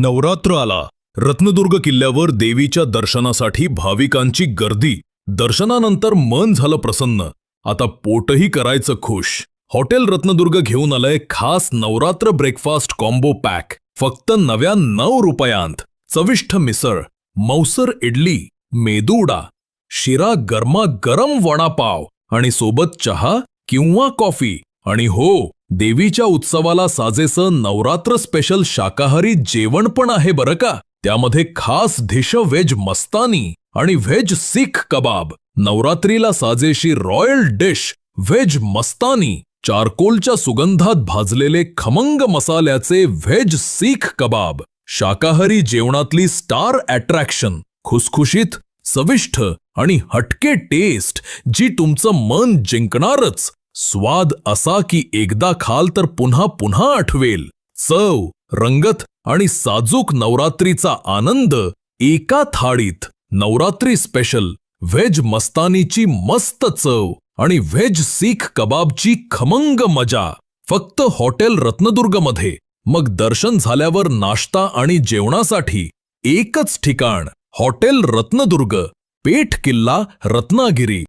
नवरात्र आला. रत्नदुर्ग किल्ल्यावर देवीच्या दर्शनासाठी भाविकांची गर्दी. दर्शनानंतर मन झालं प्रसन्न. आता पोटही करायचं खुश. हॉटेल रत्नदुर्ग घेऊन आलंय खास नवरात्र ब्रेकफास्ट कॉम्बो पॅक. फक्त नव्या नऊ रुपयांत. चविष्ट मिसळ मौसर इडली मेदूडा शिरा गरमा गरम वडापाव आणि सोबत चहा किंवा कॉफी. आणि हो देवीच्या उत्सवाला साजेसं नवरात्र स्पेशल शाकाहारी जेवण पण आहे बरं का? त्यामध्ये खास धिश व्हेज मस्तानी आणि व्हेज सीख कबाब. नवरात्रीला साजेशी रॉयल डिश व्हेज मस्तानी. चारकोलच्या सुगंधात भाजलेले खमंग मसाल्याचे व्हेज सीख कबाब. शाकाहारी जेवणातली स्टार अट्रॅक्शन खुसखुशीत सविष्ठ आणि हटके टेस्ट जी तुमचं मन जिंकणारच. स्वाद असा की एकदा खाल तर पुन्हा पुन्हा आठवेल. चव रंगत आणि साजूक नवरात्रीचा आनंद एका थाळीत. नवरात्री स्पेशल व्हेज मस्तानीची मस्त चव आणि व्हेज सीख कबाबची खमंग मजा. फक्त हॉटेल रत्नदुर्गमध्ये. मग दर्शन झाल्यावर नाश्ता आणि जेवणासाठी एकच ठिकाण हॉटेल रत्नदुर्ग. पेठ किल्ला रत्नागिरी.